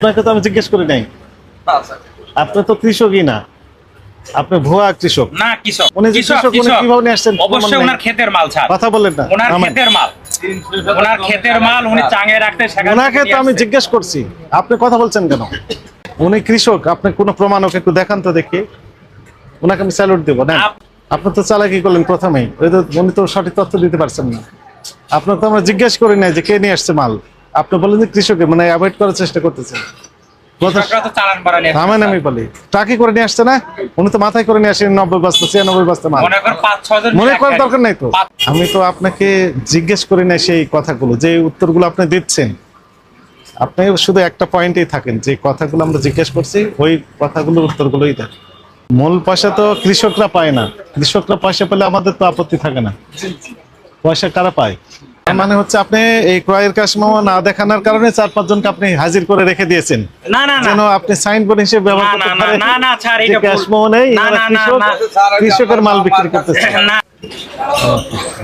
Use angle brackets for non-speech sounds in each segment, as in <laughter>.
আপনাকে তো আমি জিজ্ঞেস করি নাই। আপনি তো কৃষকই না। আপনি ভুয়া কৃষক। না কৃষক। উনি কৃষক উনি কীভাবে নিয়ে আসছেন অবশ্যই ওনার ক্ষেতের মাল ছাড় কথা বললেন না ওনার ক্ষেতের মাল। ওনার ক্ষেতের মাল উনি চাঙে রাখতে ওনাকে তো আমি জিজ্ঞেস করছি আপনি কথা বলছেন কেন? উনি কৃষক আপনি কোনো প্রমাণ ওকে একটু দেখান তো দেখি। ওনাকে আমি স্যালুট দেবো না আপনি তো চালাকি করলেন প্রথমেই। ওই তো উনি তো সঠিক তথ্য দিতে পারছেন না। আপনার তো আমরা জিজ্ঞেস করি নাই যে কে নিয়ে আসছে মাল। আপনি বলেন যে কৃষকে মানে অ্যাভয়েড করার চেষ্টা করতেছেন। থামেন আমি বলি। করে নিয়ে আসছে না? উনি তো মাথায় করে নিয়ে আসেন নব্বই বস্তা ছিয়ানব্বই বস্তা মাল। মনে ছয় জন করার দরকার নাই তো। আমি তো আপনাকে জিজ্ঞেস করি না সেই কথাগুলো যে উত্তরগুলো আপনি দিচ্ছেন। আপনি শুধু একটা পয়েন্টেই থাকেন যে কথাগুলো আমরা জিজ্ঞেস করছি ওই কথাগুলোর উত্তরগুলোই দেন। মূল পয়সা তো কৃষকরা পায় না। কৃষকরা পয়সা পেলে আমাদের তো আপত্তি থাকে না। পয়সা কারা পায়? মানে হচ্ছে আপনি এই ক্রয়ের কাশমামা না দেখানোর কারণে চার পাঁচজনকে আপনি হাজির করে রেখে দিয়েছেন। না না না। যেন আপনি সাইনবোর্ড হিসেবে ব্যবহার করতে না, না, পারেন। না, না, স্যার, এটা মোহো নেই না, এনারা না, না, কৃষক, কৃষকের মাল বিক্রি করতেছে। না।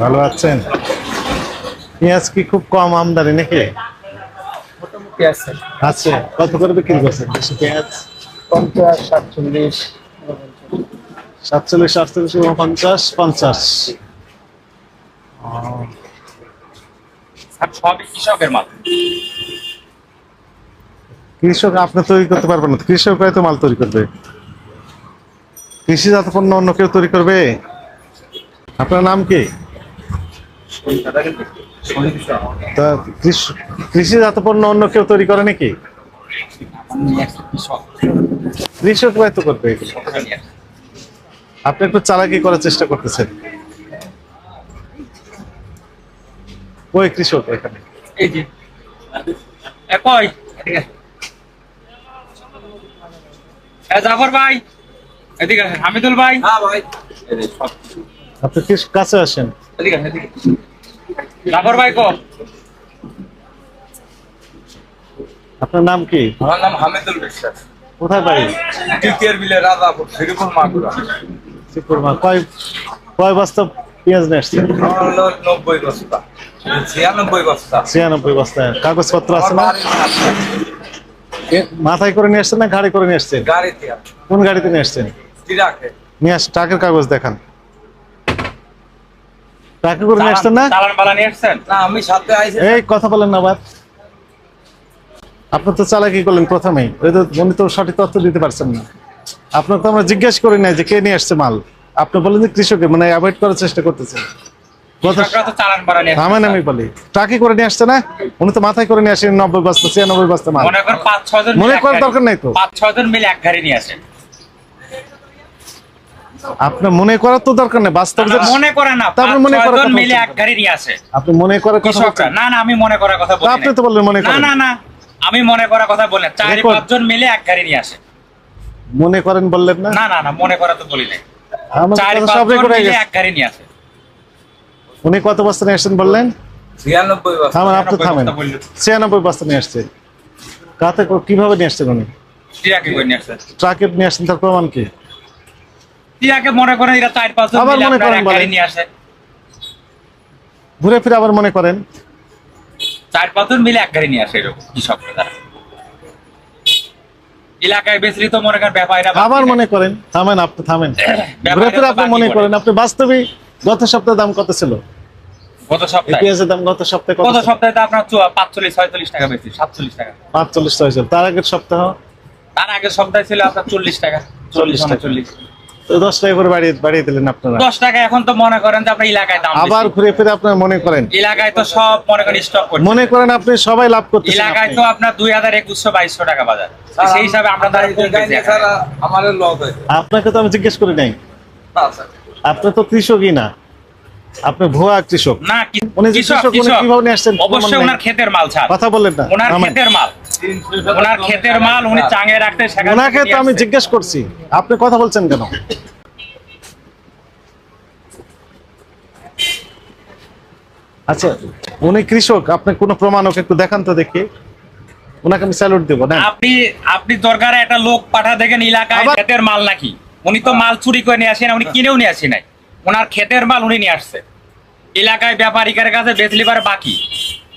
ভালো আছেন? পেঁয়াজ কি খুব কম আমদানি নাকি? আছে। কত করে বিক্রি করছেন? দেশি পেঁয়াজ পঞ্চাশ সাতচল্লিশ সাতচল্লিশ আটচল্লিশ পঞ্চাশ পঞ্চাশ। স্যার, সবই কৃষকের মাল। কৃষক আপনি তৈরি করতে পারবেন না কৃষক হয়তো মাল তৈরি করবে। কৃষিজাত পণ্য অন্য কেউ তৈরি করবে? আপনার নাম কি? তা কৃষ- কৃষিজাত পণ্য অন্য কেউ তৈরি করে নাকি? কৃষক হয়তো করবে। আপনি একটু চালাকি করার চেষ্টা করতেছেন। ওই কৃষক এখানে। এই যে। এ কই? এদিকে জাফর ভাই এদিকে আসেন। হামিদুল ভাই। আপনি কৃষ- কাছে আসেন? এদিকে আসেন, এদিকে। জাফর ভাই কো? আপনার নাম কি? আমার নাম হামিদুল বিশ্বাস। কোথায় বাড়ি? তৃতীয় বিলে রাজাপুর শ্রীপুর মাগুরা। শ্রীপুরমা কয় কয় বস্তা পেঁয়াজ নিয়ে আসছেন? নব্বই বস্তা। ছিয়ানব্বই বস্তা। ছিয়ানব্বই বস্তা। কাগজপত্র আছে না? মাথায় করে নিয়ে আসছেন না গাড়ি করে নিয়ে আসছেন? গাড়িতে কোন গাড়িতে নিয়ে আসছেন? নিয়ে আস ট্রাকের কাগজ দেখান। ট্রাকে করে নিয়ে আসছেন না? চালান বালা নিয়ে আসছেন? না আমি সাথে আইছি। এই কথা বলেন না আবার আপনি তো চালাকি করলেন প্রথমেই। ওই তো উনি তো সঠিক তথ্য দিতে পারছেন না। আপনার তো আমরা জিজ্ঞেস করি নাই যে কে নিয়ে আসছে মাল। আপনি বলেন যে কৃষকের মানে অ্যাভয়েড করার চেষ্টা করতেছেন। কথা কৃষকরা তো চালান বাড়া নিয়ে থামেন আমি বলি। ট্রাকে করে নিয়ে আসছে না? উনি তো মাথায় করে নিয়ে আসেন নব্বই বস্তা ছিয়ানব্বই বস্তা মাল। মনে পাঁচ জন মিলে এক করার দরকার নাই তো। পাঁচ ছয় মিলে এক গাড়ি নিয়ে আসেন। আপনার মনে করার তো দরকার নেই বাস্তব মনে করে না তারপর মনে করার কথা মিলে এক গাড়ি নিয়ে আসে। আপনি মনে করার কথা না না আমি মনে করার কথা বলি আপনি তো বললেন মনে না করেন। না না আমি মনে করার কথা বলি না। চার পাঁচজন মিলে এক গাড়ি নিয়ে আসে। মনে করেন বললেন না? না না মনে করা তো বলি নাই। চার পাঁচজন মিলে এক গাড়ি নিয়ে আসে। উনি কত বস্তা নিয়ে আসছেন বললেন? ছিয়ানব্বই বস্তা। থামেন আপনি থামেন। ছিয়ানব্বই বস্তা নিয়ে আসছে। কাতে কীভাবে নিয়ে আসছেন উনি? টিরাকে করে নিয়ে আসছেন তার প্রমাণ কি? মনে করেন এরা চার পাঁচজন আবার মনে করেন এক গাড়ি নিয়ে আসে। ঘুরে ফিরে আবার মনে করেন। চার পাঁচজন মিলে এক গাড়ি নিয়ে আসে এরকম কৃষকরা তারা। এলাকায় বেশি তো মনে করেন ব্যাপারীরা আবার মনে করেন। থামেন আপনি থামেন। <coughs> ঘুরে ফিরে আপনি মনে করেন। আপনি বাস্তবে গত সপ্তাহে দাম কত ছিল? গত সপ্তাহে। পেঁয়াজের দাম গত সপ্তাহে গত সপ্তাহে তো আপনার পাঁচচল্লিশ ছয়চল্লিশ টাকা বেশি সাতচল্লিশ টাকা। পাঁচচল্লিশ হয়েছিল তার আগের সপ্তাহ? তার আগের সপ্তাহে ছিল আপনার চল্লিশ টাকা। চল্লিশ চল্লিশ। তো দশ টাকা করে বাড়িয়ে বাড়িয়ে দিলেন আপনারা। দশ টাকা এখন তো মনে করেন যে আপনার এলাকায় দাম আবার ঘুরে ফিরে আপনার মনে করেন? এলাকায় তো সব মনে করেন স্টক করছে। মনে করেন আপনি সবাই লাভ করতেছেন এলাকায় তো আপনার দুই হাজার একুশশো বাইশশো টাকা বাজার। সেই হিসাবে আমরা লস হয়। আপনাকে তো আমি জিজ্ঞেস করি নাই। না, স্যার। আপনি তো কৃষকই না। আপনি ভুয়া কৃষক। না উনি কৃষক উনি কীভাবে নিয়ে আসছেন? অবশ্যই ওনার ক্ষেতের মাল ছাড় কথা বললেন না। ওনার ক্ষেতের মাল। ওনার ক্ষেতের মাল উনি চাঙে রাখতে সেখান ওনাকে তো আমি জিজ্ঞেস করছি। আপনি কথা বলছেন কেন? আচ্ছা উনি কৃষক আপনি কোনো প্রমাণ ওকে একটু দেখান তো দেখি। ওনাকে আমি স্যালুট দেবো না আপনি আপনি দরকারে একটা লোক পাঠা দেখেন এলাকায় ক্ষেতের মাল নাকি? উনি তো মাল চুরি করে নিয়ে আসেন উনি কিনেও নিয়ে আসি নাই। ওনার ক্ষেতের মাল উনি নিয়ে আসছে। এলাকায় ব্যাপারীদের কাছে বেচলি পারে বাকি।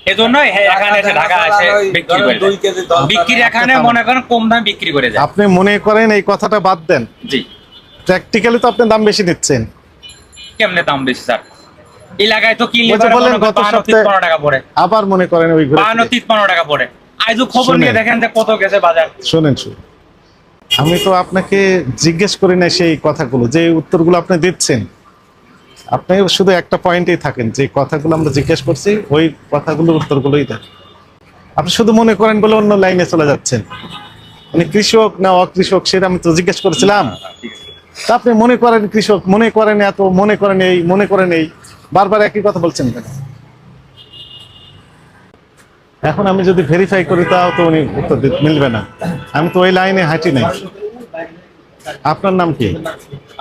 এজন্যই এখানে এসে ঢাকা এসে বিক্রি করে এখানে মনে করেন কম দামে বিক্রি করে যায় আপনি মনে করেন এই কথাটা বাদ দেন? জি। প্র্যাকটিক্যালি তো আপনি দাম বেশি নিচ্ছেন কেমনে দাম বেশি স্যার? এলাকায় তো কিনলে বললেন গত সপ্তাহে- তিপ্পান্ন টাকা পড়ে। আবার মনে করেন ওই ঘুরে বাহান্ন ফিরে। তিপ্পান্ন টাকা পড়ে। আজও খবর নিয়ে দেখেন যে কত গেছে বাজার। শোনেন শুনুন। আমি তো আপনাকে জিজ্ঞেস করি না সেই কথাগুলো যে উত্তরগুলো আপনি দিচ্ছেন। আপনি শুধু একটা পয়েন্টেই থাকেন, যে কথাগুলো আমরা জিজ্ঞেস করছি, ওই কথাগুলোর উত্তরগুলোই দেন। আপনি শুধু মনে করেন বলে অন্য লাইনে চলে যাচ্ছেন। মানে কৃষক না অকৃষক, সেটা আমি তো জিজ্ঞেস করেছিলাম। তা আপনি মনে করেন কৃষক, মনে করেন এত, মনে করেন এই, মনে করেন এই, বারবার একই কথা বলছেন কেন? এখন আমি যদি ভেরিফাই করি, তাও তো উনি উত্তর মিলবে না। আমি তো ওই লাইনে হাঁটি নাই। আপনার নাম কি?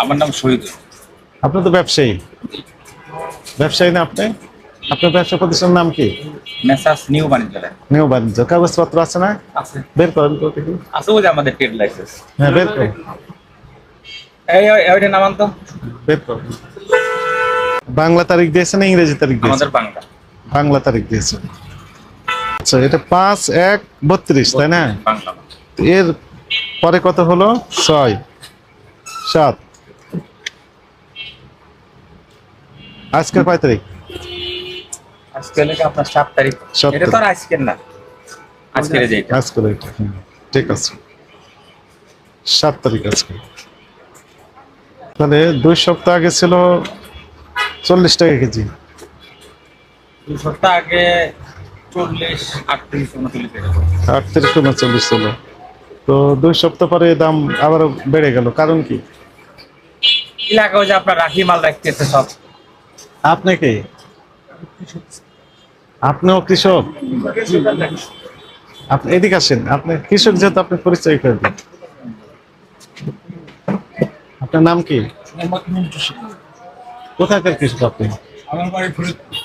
আমার নাম শহীদ। আপনি তো ব্যবসায়ী। ব্যবসায়ী না আপনি? আপনার ব্যবসা প্রতিষ্ঠানের নাম কি? মেসাস নিউ বাণিজ্যালয় নিউ বাণিজ্য। কাগজপত্র আছে না? আছে। বের করেন তো দেখি। আছে ওই যে আমাদের ট্রেড লাইসেন্স। হ্যাঁ বের করেন। এই ওইটা নামান তো বের করেন। বাংলা তারিখ দিয়েছে না ইংরেজি তারিখ আমাদের বাংলা। বাংলা তারিখ দিয়েছে আচ্ছা এটা পাঁচ এক বত্রিশ তাই না? এর পরে কত হলো? ছয় সাত। আজকের কয় তারিখ? আজকে লেগে আপনার সাত তারিখ। এটা তো আর আজকের না। আজকের যে আজকের এটা ঠিক আছে। সাত তারিখ আজকে। তাহলে দুই সপ্তাহ আগে ছিল চল্লিশ টাকা কেজি। দুই সপ্তাহ আগে চল্লিশ আটত্রিশ উনচল্লিশ এরকম। আটত্রিশ উনচল্লিশ ছিল। তো দুই সপ্তাহ পরে দাম আবার বেড়ে গেল। কারণ কি? এলাকায় যে আপনার রাখি মাল রাখতেছে সব। আপনি কি? আপনিও কৃষক? আপনি এদিকে আসেন আপনি কৃষক যেহেতু আপনি পরিচয় করে দিন। আপনার নাম কি? কোথাকার কৃষক আপনি? আমার বাড়ি ফরিদপুর।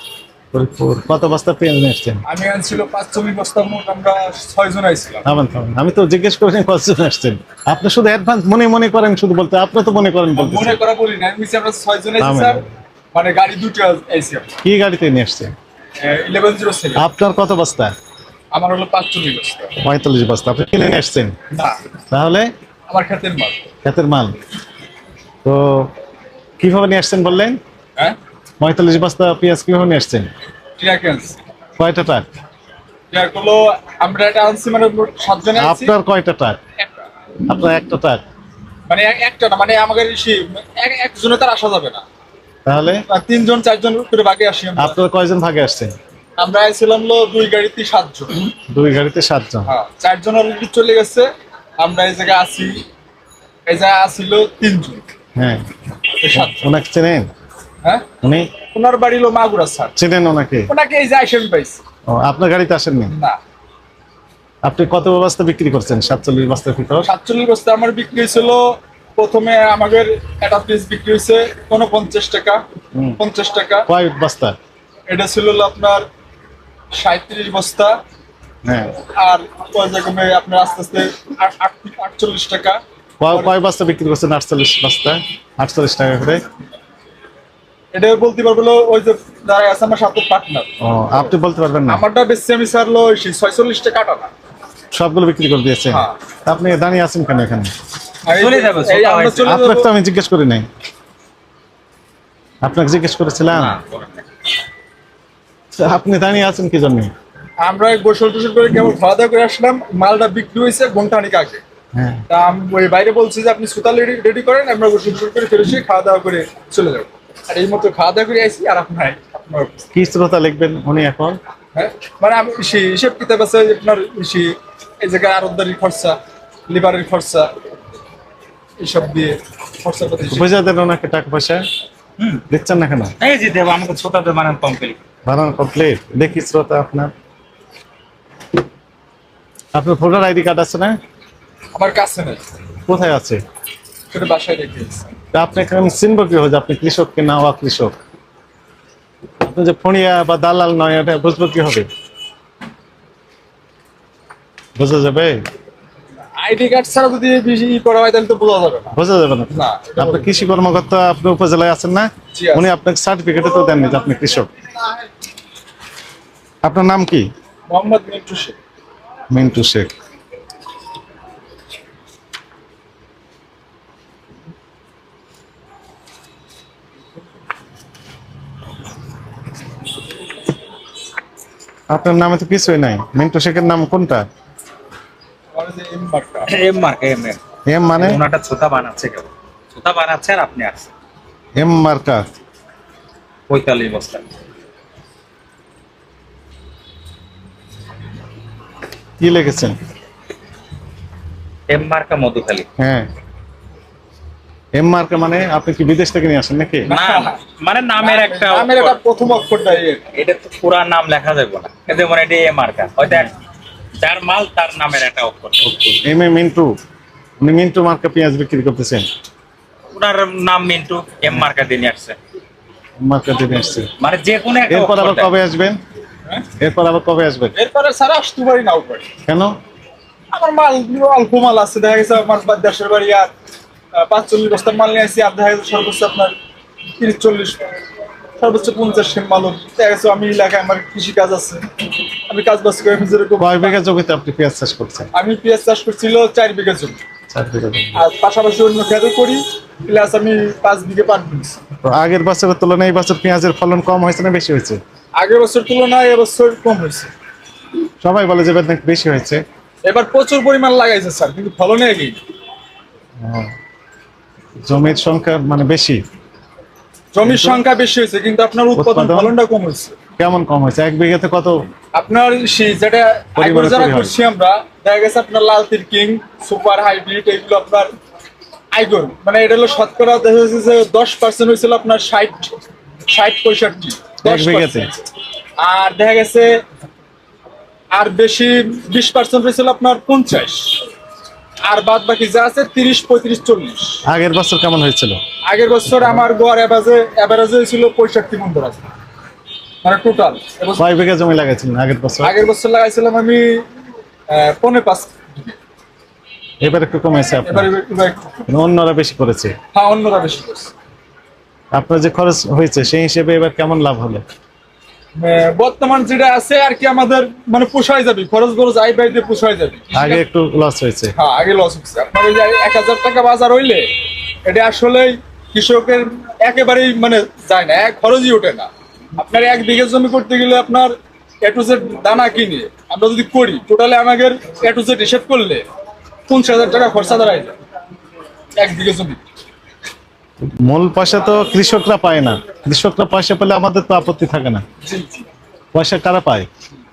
ফরিদপুর। কত বস্তা পেঁয়াজ নিয়ে আসছেন? আমি আনছিল পাঁচ চল্লিশ বস্তা মোট আমরা ছয় জন আইছিলাম। থামেন, থামেন। আমি তো জিজ্ঞেস করিনি কতজন আসছেন। আপনি শুধু অ্যাডভান্স মনে মনে করেন শুধু বলতে আপনি তো মনে করেন বলতে মনে করা বলি না আমি আমরা ছয় আইছি স্যার। মানে গাড়ি দুটো আইছি কি গাড়িতে নিয়ে আসছেন ইলেভেন জিরো সেভেন আপনার কত বস্তা? আমার হলো পাঁচ চল্লিশ বস্তা। পঁয়তাল্লিশ বস্তা। আপনি কিনে নিয়ে আসছেন? না। তাহলে? আমার ক্ষেতের মাল। ক্ষেতের মাল। তো কীভাবে নিয়ে আসছেন বললেন? হ্যাঁ? পঁয়তাল্লিশ বস্তা পেঁয়াজ কীভাবে নিয়ে আসছেন? কয়টা ট্রাক ট্রাক হলো আমরা এটা আনছি মানে সাতজন আপনার কয়টা একটা। আপনার একটা ট্রাক মানে একটা না মানে আমাদের একজনে তার আসা যাবে না। তাহলে? তিনজন চারজন করে বাকি আসি আপনার কয়জন ভাগে আসছেন? আমরা আইছিলাম হলো দুই গাড়িতে সাতজন। দুই গাড়িতে সাতজন। হ্যাঁ চারজন অলরেডি চলে গেছে। আমরা এই জায়গায় আছি। এই জায়গায় আসিল তিনজন। হ্যাঁ। সাতজন। ওনাকে চেনেন? হ্যাঁ? উনি? ওনার বাড়ি হলো মাগুরা স্যার। চেনেন ওনাকে? ওনাকে এই যে আইসেন পাইছি। ও আপনার গাড়িতে আসেননি? না। আপনি কত বস্তা বিক্রি করছেন? সাতচল্লিশ বস্তার ভিতর? সাতচল্লিশ বস্তা আমার বিক্রি হয়েছিল প্রথমে আমাদের একটা পিস বিক্রি হয়েছে কোনো পঞ্চাশ টাকা পঞ্চাশ টাকা। কয় বস্তা? এটা ছিল আপনার সাঁত্রিশ বস্তা। হ্যাঁ। আর পর্যায়ক্রমে আপনার আস্তে আস্তে আট- আট- আটচল্লিশ টাকা। কয় বস্তা বিক্রি করছেন আটচল্লিশ বস্তা? আটচল্লিশ টাকা করে। এটা বলতে পারব ওই যে দাঁড়ায় আছে আমার সাথে পার্টনার ও আপনি বলতে পারবেন না? আমারটা বেশি আমি স্যার হলো ছয়চল্লিশ টাকা সবগুলো বিক্রি করে দিয়েছেন? হ্যাঁ। আপনি দাঁড়িয়ে আছেন কেন এখানে? আপনাকে তো আমি জিজ্ঞেস করি নাই। আপনাকে জিজ্ঞেস করেছিলাম। আপনি দাঁড়িয়ে আছেন কি জন্য? আমরা গোসল টোসল করে কেমন খাওয়া দাওয়া করে আসলাম মালটা বিক্রি হয়েছে ঘন্টানিক আগে। হ্যাঁ। তা আমি ওই বাইরে বলছি যে আপনি সুতাল রেডি রেডি করেন আমরা গোসল টোসল করে ফেরে এসে খাওয়া দাওয়া করে চলে যাব। আর এই মতো খাওয়া দাওয়া করে আইসি আর আপনার আপনার কি শ্রোতা লিখবেন উনি এখন? হ্যাঁ? মানে আমি হিসেব কিতাব আছে আপনার এই জায়গায় আরবদারির খরচা লিভারের খরচা এইসব দিয়ে খরচা পাতি বুঝা দেন ওনাকে টাকা পয়সা? হুম। দিচ্ছেন না কেন? এই যে দেবো আমাকে মানে কমপ্লিট বানানো কমপ্লিট দেখি শ্রোতা আপনার। আপনার ভোটার আইডি কার্ড আছে না? আমার কাছে নেই। কোথায় আছে? সেটা বাসায় রেখে আপনাকে আমি চিনব কি যে আপনি কৃষক কি না অকৃষক? আপনি যে ফণিয়া বা দালাল নয় এটা বুঝব কি হবে বোঝা যাবে? আইডি কার্ড ছাড়া যদি ই করা হয় তাহলে তো বোঝা যাবে না। বোঝা যাবে না। আপনি কৃষি কর্মকর্তা আপনি উপজেলায় আছেন না? উনি আপনাকে সার্টিফিকেটে তো দেননি যে আপনি কৃষক। আপনার নাম কি? মোহাম্মদ মিন্টু শেখ। মিন্টু শেখ। আপনার নামে তো কিছুই নাই। মিন্টু শেখের নাম কোনটা? M mark M M M মানে? ওনাটা ছোটা বানাচ্ছে কেবল। ছোটা বানাচ্ছে আর আপনি আসছেন এম মার্কা পঁয়তাল্লিশ বস্তা। কি লিখেছেন? এম মার্কা মধুখালী। হ্যাঁ। এম মার্কা মানে আপনি কি বিদেশ থেকে নিয়ে আসেন নাকি? না মানে নামের একটা নামের একটা প্রথম অক্ষরটা এটা তো পুরা নাম লেখা যাবে না। এতে মানে এটা এম মার্কা হয়তো যার মাল তার নামের একটা অক্ষর। এম এ মিন্টু উনি মিন্টু মার্কা পেঁয়াজ বিক্রি করতেছেন? ওনার নাম মিন্টু এম মার্কা দিয়ে নিয়ে আসছে। মার্কা দিয়ে আসছে। মানে যে কোনো একটা এরপর আবার কবে আসবেন? এরপর আবার কবে আসবেন? এরপর সারা আসতে পারি নাও পারি কেন? আমার মাল অল্প মাল আছে দেখা গেছে আমার বা- দেশের বাড়ি আর পাঁচ চল্লিশ বস্তার মাল নিয়ে আসি আর দেখা গেছে সর্বোচ্চ আপনার তিরিশ চল্লিশ সর্বোচ্চ পঞ্চাশ মাল। দেখা গেছে আমি এলাকায় আমার কৃষি কাজ আছে। আমি কাজ বাজ করে আমি যেরকম কয় বিঘা জমিতে আপনি পেঁয়াজ চাষ করছেন? আমি পেঁয়াজ চাষ করছিল চার বিঘা জমি। চার বিঘা আর পাশাপাশি অন্য খেতে করি প্লাস আমি পাঁচ বিঘে পাট বুনছি আগের বছরের তুলনায় এই বছর পেঁয়াজের ফলন কম হয়েছে না বেশি হয়েছে? আগের বছর তুলনায় এবছর কম হয়েছে। সবাই বলে যে এবার নাকি বেশি হয়েছে। এবার প্রচুর পরিমাণ লাগাইছে স্যার কিন্তু ফলনে একই জমির সংখ্যা মানে বেশি? জমির সংখ্যা বেশি হয়েছে কিন্তু আপনার উৎপাদন? ফলনটা কম হয়েছে। কেমন কম হয়েছে? এক বিঘাতে কত? আপনার সেই যেটা যারা করছি আমরা দেখা গেছে আপনার লাল কিং সুপার হাইব্রিড এগুলো আপনার আইগন মানে এটা হলো শতকরা দেখা যাচ্ছে যে দশ পার্সেন্ট হয়েছিল আপনার ষাট ষাট পঁয়ষট্টি এক বিঘাতে? আর দেখা গেছে আর বেশি বিশ পার্সেন্ট হয়েছিল আপনার পঞ্চাশ। আর বাদ বাকি যা আছে তিরিশ পঁয়ত্রিশ চল্লিশ। আগের বছর কেমন হয়েছিল? আগের বছর আমার গড় অ্যাভারেজে অ্যাভারেজে হয়েছিল পঁয়ষট্টি মন ধরা মানে টোটাল কয় বিঘা জমি লাগাইছিলেন আগের বছর? আগের বছর লাগাইছিলাম আমি পৌনে পাঁচ এবার একটু কমেছে আপনার। একটু- অন্যরা বেশি করেছে। হ্যাঁ অন্যরা বেশি করছে। আপনার যে খরচ হয়েছে সেই হিসেবে এবার কেমন লাভ হলো? বর্তমান যেটা আছে আর কি আমাদের মানে পোষায় যাবে খরচ খরচ আই বাইতে পোষায় যাবে। আগে একটু লস হয়েছে। হ্যাঁ আগে লস হচ্ছে আপনার ওই যে এক হাজার টাকা বাজার হইলে এটা আসলে কৃষকের একেবারেই মানে যায় না এক খরচই ওঠে না। আপনার এক বিঘা জমি করতে গেলে আপনার এ টু জেড দানা কিনে আমরা যদি করি টোটালে আমাদের এ টু জেড হিসেব করলে পঞ্চাশ হাজার টাকা খরচা দাঁড়ায় যায় এক বিঘে জমি। মূল পয়সা তো কৃষকরা পায় না। কৃষকরা পয়সা পেলে আমাদের তো আপত্তি থাকে না। পয়সা কারা পায়?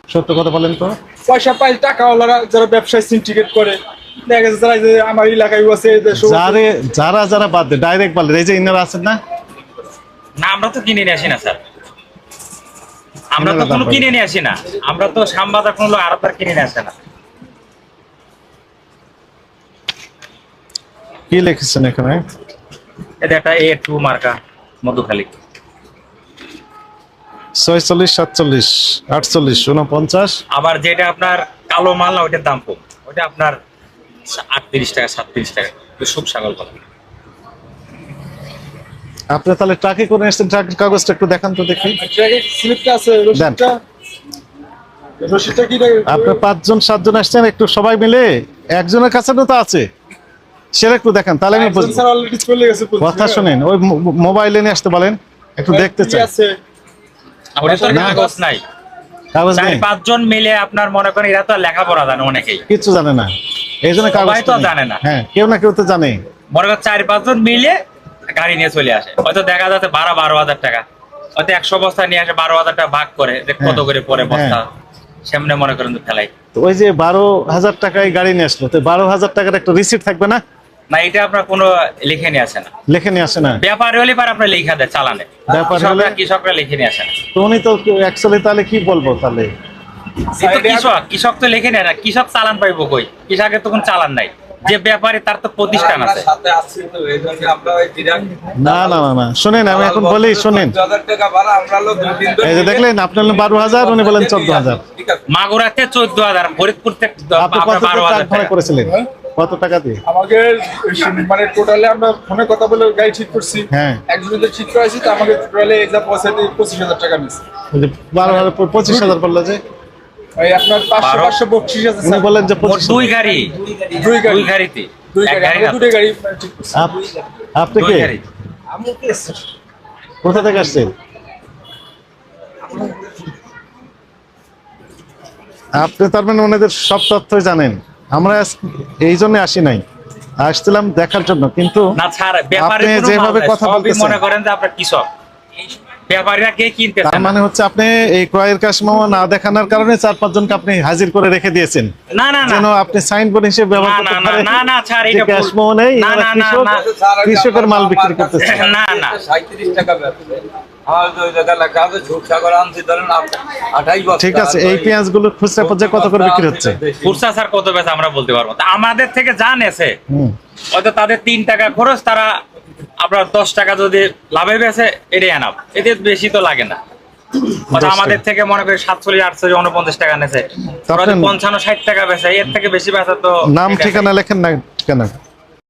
সত্য কথা বলেন তো। পয়সা পাই টাকাওয়ালারা যারা ব্যবসায় সিন্ডিকেট করে। দেখা গেছে যারা এই যে আমার এলাকায় আছে এই যে সমস্ত- যারে যারা যারা বাদ দেয় ডাইরেক্ট বলে এই যে ইনারা আছেন না? না আমরা তো কিনে নিয়ে আসি না স্যার। আমরা তো কিনে নিয়ে আসি না। আমরা তো সাম্বাদা কোনো আড়তার কিনে নিয়ে আসে না। কি লিখেছেন এখানে? এটা একটা এ টু মার্কা মধুখালী। ছয়চল্লিশ সাতচল্লিশ আটচল্লিশ উনপঞ্চাশ আবার যেটা আপনার কালো মাল না ওইটার দাম কম। ওইটা আপনার আটত্রিশ টাকা সাতত্রিশ টাকা। সব ছাগল কথা। আপনি তাহলে ট্রাকে করে এসেছেন ট্রাকের কাগজটা একটু দেখান তো দেখি। স্লিপটা আছে রসিদটা? রসিদটা কি আপনার পাঁচজন সাতজন আসছেন একটু সবাই মিলে। একজনের কাছে তো আছে। সেটা একটু দেখান তাহলে আমি। কথা শুনেন ওই মোবাইলে নিয়ে আসতে বলেন একটু দেখতে চাই। আছে? ওটা তো না। কাগজ নাই। কাগজ চার নেই। পাঁচজন মিলে আপনার মনে করেন এরা তো লেখাপড়া জানে অনেকেই। কিছু জানে না। এই জন্য কাগজ তো জানে না। হ্যাঁ কেউ না কেউ তো জানে। মনে করেন চার পাঁচজন মিলে গাড়ি নিয়ে চলে আসে। হয়তো দেখা যাচ্ছে বারো বারো হাজার টাকা। হয়তো একশো বস্তা নিয়ে আসে বারো হাজার টাকা ভাগ করে যে কত হ্যাঁ। করে পরে বস্তা। হ্যাঁ। সামনে মনে করেন ফেলাই তো ওই যে বারো হাজার টাকায় গাড়ি নিয়ে আসলো তো বারো হাজার টাকার একটা রিসিপ্ট থাকবে না? না এটা আপনার কোনো লিখে নিয়ে আসে না। লেখে নিয়ে আসে না। ব্যাপারে হলে পারে আপনার লেখা দেয় চালানে। ব্যাপার হলে- কৃষকরা লিখে নিয়ে আসে না। তো উনি তো অ্যাকচুয়ালি তাহলে কি বলব তাহলে? কৃষক কৃষক তো লিখে নেয় না। কৃষক চালান পাইবো কই? কৃষকের তো কোনো চালান নাই। যে ব্যাপারে তার তো প্রতিষ্ঠান আছে। সাথে আসছি তো এই জন্য আমরা ওই বিরাট না না না না। শুনেন আমি এখন বলি শুনেন। এই যে দেখলেন আপনি বারো হাজার উনি বলেন চোদ্দ হাজার। আছে। মাগুরাতে চোদ্দ হাজার ফরিদপুর থেকে আপনার বারো হাজার করেছিলেন? কত টাকা দিয়ে? আমাকে মানে টোটালি আমরা ফোনে কথা বলে গাড়ি ঠিক করছি। হ্যাঁ। একজনের ঠিক করেছি তো আমাকে টোটালি দিয়ে পঁচিশ হাজার টাকা নিচ্ছে বারো হাজার পঁচিশ হাজার বলল যে? ওই আপনার পাঁচশো পাঁচশো বত্রিশ আছে স্যার। বলেন যে পঁচিশ দুই গাড়ি। দুই গাড়ি। দুই গাড়িতে। দুই গাড়ি গাড়ি আমরা না, দুটো গাড়ি ঠিক করছি। আপ- আপনি কে? গাড়ি। কোথা থেকে আসছেন? আপনি তার মানে ওনাদের সব তথ্যই জানেন। আমরা এই জন্য আসি নাই আসছিলাম দেখার জন্য কিন্তু না ছাড় ব্যাপারে আপনি যেভাবে কথা বলতেছেন। মনে করেন যে আপনার কৃষক ব্যাপারীরা কে কিনতে তার মানে হচ্ছে আপনি এই ক্রয়ের কাশমামা না দেখানোর কারণে চার পাঁচজনকে আপনি হাজির করে রেখে দিয়েছেন। না না না। যেন আপনি সাইনবোর্ড হিসেবে ব্যবহার করতে পারেন না, না, যে এটা। নেই না, না, না, কৃষকের মাল বিক্রি করতেছে। <laughs> না, না। সাঁত্রিশ টাকা ঠিক আছে এই পেঁয়াজগুলো খুচরা পর্যায়ে কত করে বিক্রি হচ্ছে? খুরসা স্যার কত বেচে আমরা বলতে পারব আমাদের থেকে যা নেছে হয়তো তাদের তিন টাকা খরচ তারা আপনার দশ টাকা যদি লাভে বেছে এটাই আনাব এতে বেশি তো লাগে না। আমাদের থেকে মনে করি সাতচল্লিশ আটচল্লিশ উনপঞ্চাশ টাকা নেছে। পঞ্চান্ন ষাট টাকা বেছে এর থেকে বেশি বেচা তো নাম ঠিকানা লেখেন না ঠিকানা